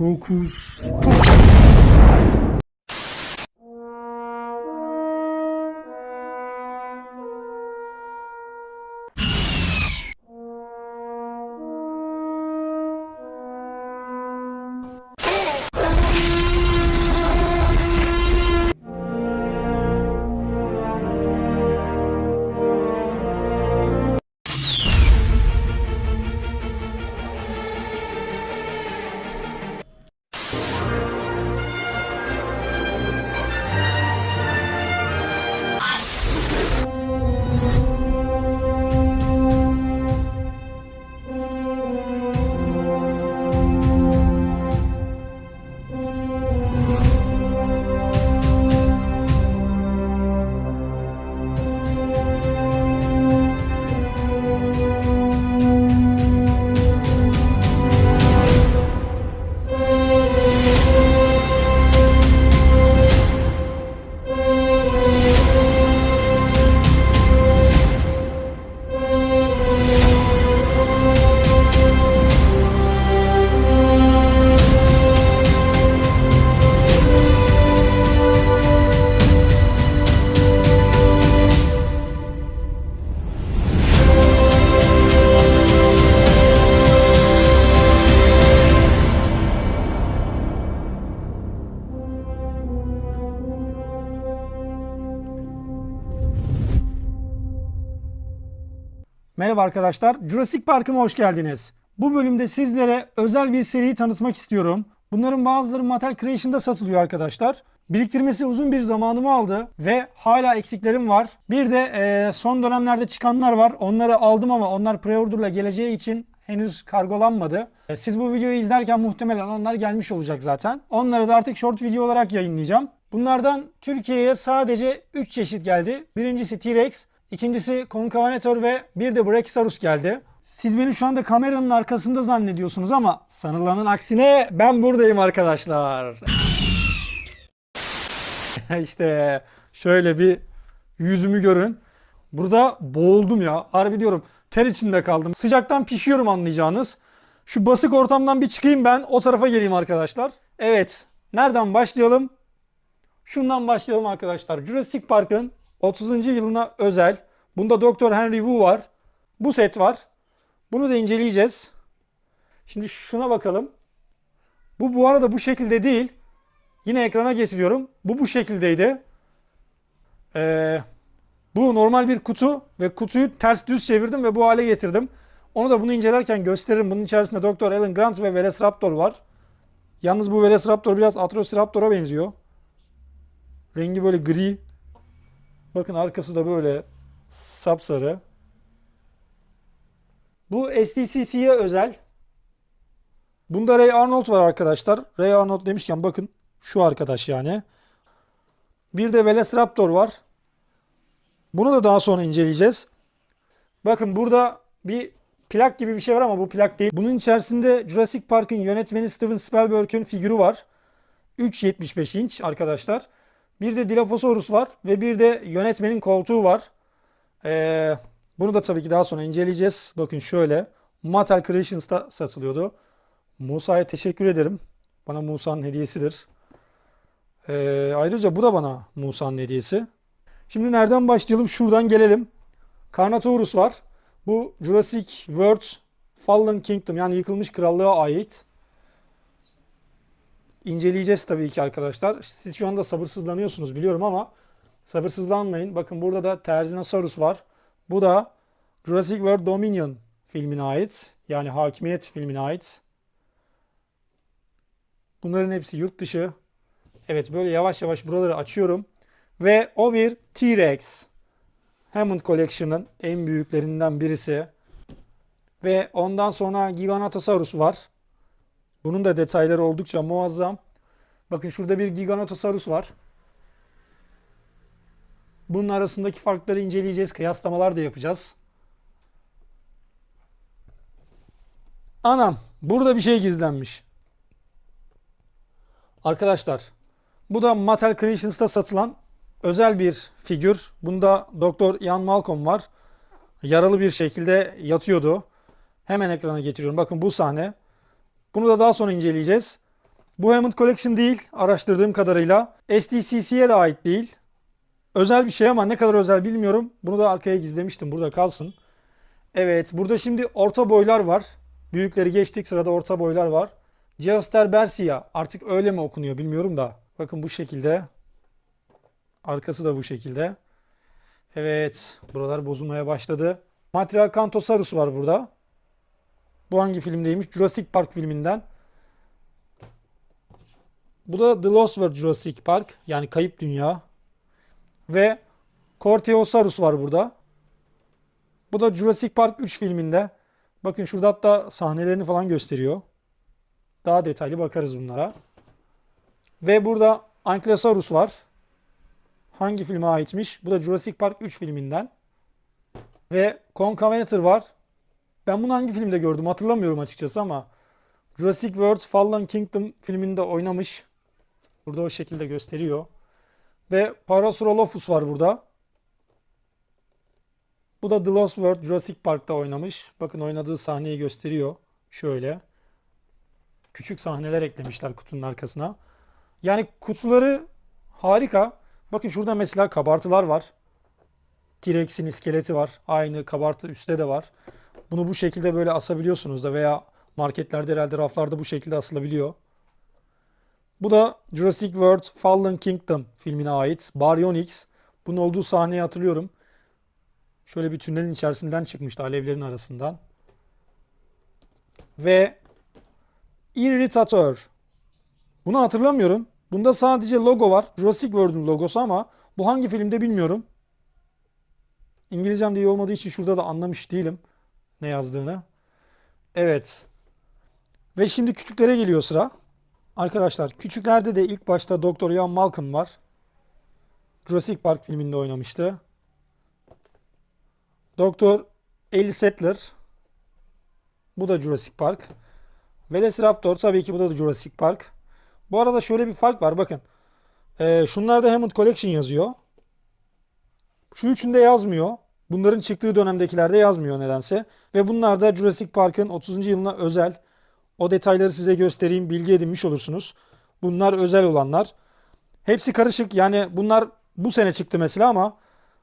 Hokus Merhaba arkadaşlar, Jurassic Park'ıma hoş geldiniz. Bu bölümde sizlere özel bir seriyi tanıtmak istiyorum. Bunların bazıları Mattel Creation'da satılıyor arkadaşlar. Biriktirmesi uzun bir zamanımı aldı ve hala eksiklerim var. Bir de eee, son dönemlerde çıkanlar var. Onları aldım ama onlar pre-order'la geleceği için henüz kargolanmadı. E, Siz bu videoyu izlerken muhtemelen onlar gelmiş olacak zaten. Onları da artık short video olarak yayınlayacağım. Bunlardan Türkiye'ye sadece 3 çeşit geldi. Birincisi T-Rex, ikincisi Concavenator ve bir de Brachiosaurus geldi. Siz beni şu anda kameranın arkasında zannediyorsunuz ama sanılanın aksine ben buradayım arkadaşlar. işte şöyle bir yüzümü görün. Burada boğuldum ya. Harbi diyorum ter içinde kaldım. Sıcaktan pişiyorum anlayacağınız. Şu basık ortamdan bir çıkayım ben. O tarafa geleyim arkadaşlar. Evet. Nereden başlayalım? Şundan başlayalım arkadaşlar. Jurassic Park'ın 30. yılına özel. Bunda Dr. Henry Wu var. Bu set var. Bunu da inceleyeceğiz. Şimdi şuna bakalım. Bu bu arada bu şekilde değil. Yine ekrana getiriyorum. Bu bu şekildeydi. Ee, bu normal bir kutu ve kutuyu ters düz çevirdim ve bu hale getirdim. Onu da bunu incelerken gösteririm. Bunun içerisinde Dr. Alan Grant ve Velociraptor var. Yalnız bu Velociraptor biraz Atrociraptor'a benziyor. Rengi böyle gri. Bakın arkası da böyle sapsarı. Bu STCC'ye özel. Bunda Ray Arnold var arkadaşlar. Ray Arnold demişken bakın şu arkadaş yani. Bir de Velociraptor var. Bunu da daha sonra inceleyeceğiz. Bakın burada bir plak gibi bir şey var ama bu plak değil. Bunun içerisinde Jurassic Park'ın yönetmeni Steven Spielberg'ün figürü var. 3.75 inç arkadaşlar. Bir de Dilophosaurus var ve bir de yönetmenin koltuğu var. Ee, bunu da tabii ki daha sonra inceleyeceğiz. Bakın şöyle. Mattel Creations'ta satılıyordu. Musa'ya teşekkür ederim. Bana Musa'nın hediyesidir. Ee, ayrıca bu da bana Musa'nın hediyesi. Şimdi nereden başlayalım? Şuradan gelelim. Carnotaurus var. Bu Jurassic World Fallen Kingdom yani yıkılmış krallığa ait. İnceleyeceğiz tabii ki arkadaşlar. Siz şu anda sabırsızlanıyorsunuz biliyorum ama sabırsızlanmayın. Bakın burada da Terzinosaurus var. Bu da Jurassic World Dominion filmine ait. Yani Hakimiyet filmine ait. Bunların hepsi yurt dışı. Evet böyle yavaş yavaş buraları açıyorum. Ve o bir T-Rex. Hammond Collection'ın en büyüklerinden birisi. Ve ondan sonra Giganotosaurus var. Bunun da detayları oldukça muazzam. Bakın şurada bir Giganotosaurus var. Bunun arasındaki farkları inceleyeceğiz. Kıyaslamalar da yapacağız. Anam burada bir şey gizlenmiş. Arkadaşlar bu da Mattel Creations'ta satılan özel bir figür. Bunda Doktor Ian Malcolm var. Yaralı bir şekilde yatıyordu. Hemen ekrana getiriyorum. Bakın bu sahne. Bunu da daha sonra inceleyeceğiz. Bu Hammond Collection değil araştırdığım kadarıyla. SDCC'ye de ait değil. Özel bir şey ama ne kadar özel bilmiyorum. Bunu da arkaya gizlemiştim. Burada kalsın. Evet burada şimdi orta boylar var. Büyükleri geçtik sırada orta boylar var. Geoster Bersia artık öyle mi okunuyor bilmiyorum da. Bakın bu şekilde. Arkası da bu şekilde. Evet buralar bozulmaya başladı. Material Kantosaurus var burada. Bu hangi filmdeymiş? Jurassic Park filminden. Bu da The Lost World Jurassic Park yani Kayıp Dünya. Ve Corteosaurus var burada. Bu da Jurassic Park 3 filminde. Bakın şurada hatta sahnelerini falan gösteriyor. Daha detaylı bakarız bunlara. Ve burada Ankylosaurus var. Hangi filme aitmiş? Bu da Jurassic Park 3 filminden. Ve Concavenator var. Ben bunu hangi filmde gördüm hatırlamıyorum açıkçası ama Jurassic World Fallen Kingdom filminde oynamış. Burada o şekilde gösteriyor. Ve Parasaurolophus var burada. Bu da The Lost World Jurassic Park'ta oynamış. Bakın oynadığı sahneyi gösteriyor. Şöyle. Küçük sahneler eklemişler kutunun arkasına. Yani kutuları harika. Bakın şurada mesela kabartılar var. T-Rex'in iskeleti var. Aynı kabartı üstte de var. Bunu bu şekilde böyle asabiliyorsunuz da veya marketlerde herhalde raflarda bu şekilde asılabiliyor. Bu da Jurassic World Fallen Kingdom filmine ait. Baryonyx. Bunun olduğu sahneyi hatırlıyorum. Şöyle bir tünelin içerisinden çıkmıştı alevlerin arasından. Ve Irritator. Bunu hatırlamıyorum. Bunda sadece logo var. Jurassic World'un logosu ama bu hangi filmde bilmiyorum. İngilizcem de iyi olmadığı için şurada da anlamış değilim ne yazdığını. Evet. Ve şimdi küçüklere geliyor sıra. Arkadaşlar küçüklerde de ilk başta Doktor Ian Malcolm var. Jurassic Park filminde oynamıştı. Doktor Ellie Sattler. Bu da Jurassic Park. Velociraptor tabii ki bu da Jurassic Park. Bu arada şöyle bir fark var bakın. Ee, şunlarda Hammond Collection yazıyor. Şu üçünde yazmıyor. Bunların çıktığı dönemdekilerde yazmıyor nedense. Ve bunlar da Jurassic Park'ın 30. yılına özel. O detayları size göstereyim, bilgi edinmiş olursunuz. Bunlar özel olanlar. Hepsi karışık. Yani bunlar bu sene çıktı mesela ama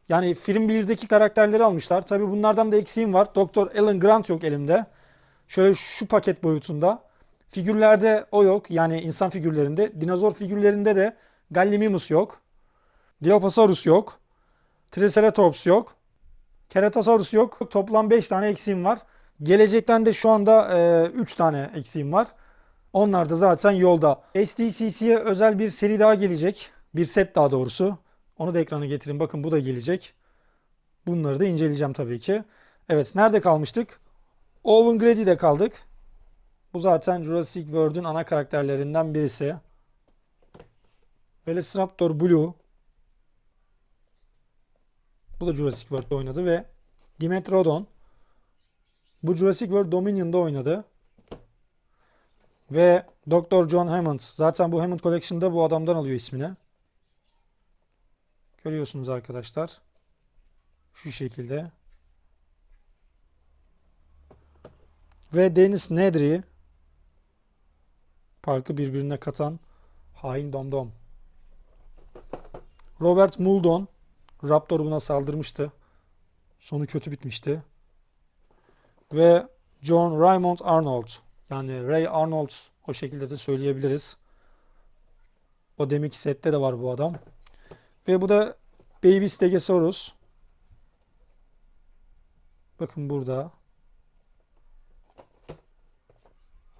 yani film 1'deki karakterleri almışlar. Tabii bunlardan da eksiğim var. Doktor Alan Grant yok elimde. Şöyle şu paket boyutunda. Figürlerde o yok. Yani insan figürlerinde. Dinozor figürlerinde de Gallimimus yok. Dilophosaurus yok. Triceratops yok. Keratosaurus yok. Toplam 5 tane eksiğim var. Gelecekten de şu anda e, 3 tane eksiğim var. Onlar da zaten yolda. SDCC'ye özel bir seri daha gelecek. Bir set daha doğrusu. Onu da ekrana getirin. Bakın bu da gelecek. Bunları da inceleyeceğim tabii ki. Evet nerede kalmıştık? Owen Grady'de kaldık. Bu zaten Jurassic World'ün ana karakterlerinden birisi. Velociraptor Blue. Bu da Jurassic World'da oynadı ve Dimetrodon. Bu Jurassic World Dominion'da oynadı. Ve Dr. John Hammond. Zaten bu Hammond Collection'da bu adamdan alıyor ismini. Görüyorsunuz arkadaşlar. Şu şekilde. Ve Dennis Nedry. Parkı birbirine katan hain domdom. Robert Muldon. Raptor buna saldırmıştı. Sonu kötü bitmişti. Ve John Raymond Arnold. Yani Ray Arnold o şekilde de söyleyebiliriz. O demek sette de var bu adam. Ve bu da Baby Stegosaurus. Bakın burada.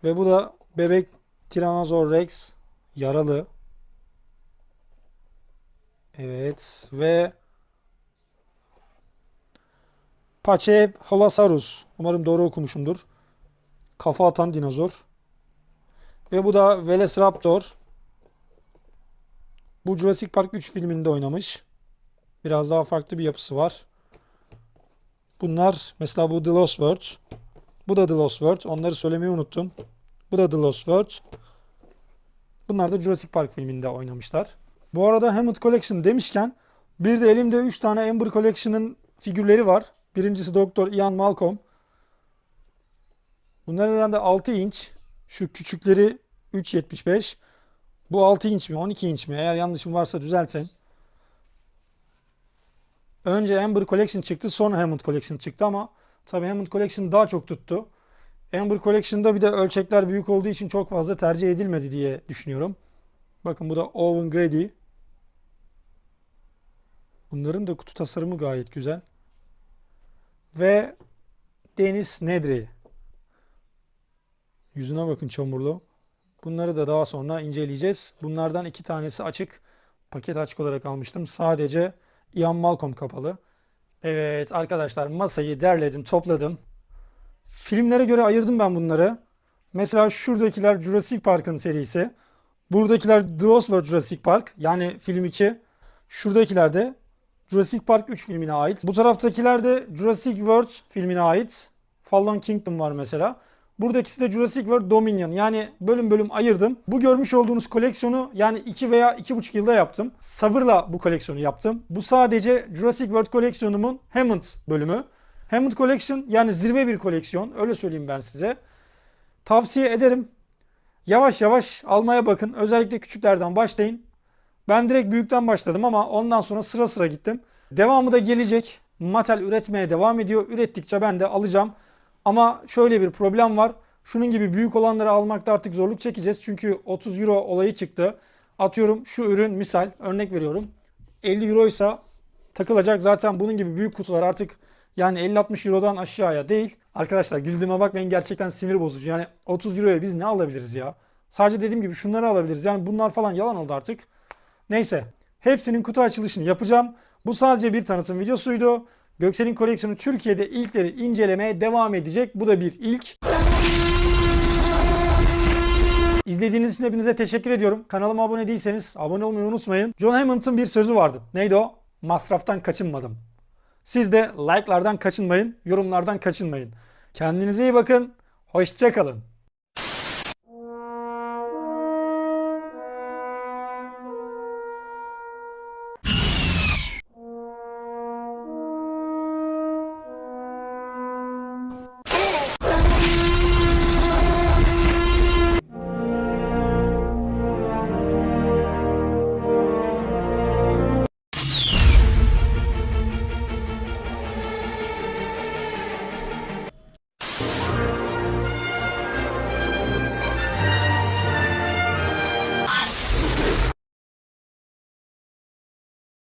Ve bu da bebek Tyrannosaur Rex yaralı. Evet ve Pachyholosaurus. Umarım doğru okumuşumdur. Kafa atan dinozor. Ve bu da Velociraptor. Bu Jurassic Park 3 filminde oynamış. Biraz daha farklı bir yapısı var. Bunlar mesela bu The Lost World. Bu da The Lost World. Onları söylemeyi unuttum. Bu da The Lost World. Bunlar da Jurassic Park filminde oynamışlar. Bu arada Hammond Collection demişken bir de elimde 3 tane Ember Collection'ın figürleri var. Birincisi Doktor Ian Malcolm. Bunlar herhalde 6 inç. Şu küçükleri 3.75. Bu 6 inç mi 12 inç mi? Eğer yanlışım varsa düzeltin. Önce Amber Collection çıktı sonra Hammond Collection çıktı ama tabii Hammond Collection daha çok tuttu. Amber Collection'da bir de ölçekler büyük olduğu için çok fazla tercih edilmedi diye düşünüyorum. Bakın bu da Owen Grady. Bunların da kutu tasarımı gayet güzel. Ve Deniz Nedri. Yüzüne bakın çamurlu. Bunları da daha sonra inceleyeceğiz. Bunlardan iki tanesi açık. Paket açık olarak almıştım. Sadece Ian Malcolm kapalı. Evet arkadaşlar masayı derledim, topladım. Filmlere göre ayırdım ben bunları. Mesela şuradakiler Jurassic Park'ın serisi. Buradakiler The World Jurassic Park yani film 2. Şuradakiler de Jurassic Park 3 filmine ait. Bu taraftakiler de Jurassic World filmine ait. Fallen Kingdom var mesela. Buradakisi de Jurassic World Dominion. Yani bölüm bölüm ayırdım. Bu görmüş olduğunuz koleksiyonu yani 2 veya 2,5 yılda yaptım. Sabırla bu koleksiyonu yaptım. Bu sadece Jurassic World koleksiyonumun Hammond bölümü. Hammond Collection yani zirve bir koleksiyon. Öyle söyleyeyim ben size. Tavsiye ederim. Yavaş yavaş almaya bakın. Özellikle küçüklerden başlayın. Ben direkt büyükten başladım ama ondan sonra sıra sıra gittim. Devamı da gelecek. Mattel üretmeye devam ediyor. Ürettikçe ben de alacağım. Ama şöyle bir problem var. Şunun gibi büyük olanları almakta artık zorluk çekeceğiz. Çünkü 30 euro olayı çıktı. Atıyorum şu ürün misal örnek veriyorum. 50 euroysa takılacak. Zaten bunun gibi büyük kutular artık yani 50-60 eurodan aşağıya değil. Arkadaşlar güldüğüme bakmayın gerçekten sinir bozucu. Yani 30 euroya biz ne alabiliriz ya? Sadece dediğim gibi şunları alabiliriz. Yani bunlar falan yalan oldu artık. Neyse. Hepsinin kutu açılışını yapacağım. Bu sadece bir tanıtım videosuydu. Göksel'in koleksiyonu Türkiye'de ilkleri incelemeye devam edecek. Bu da bir ilk. İzlediğiniz için hepinize teşekkür ediyorum. Kanalıma abone değilseniz abone olmayı unutmayın. John Hammond'ın bir sözü vardı. Neydi o? Masraftan kaçınmadım. Siz de like'lardan kaçınmayın, yorumlardan kaçınmayın. Kendinize iyi bakın. Hoşçakalın.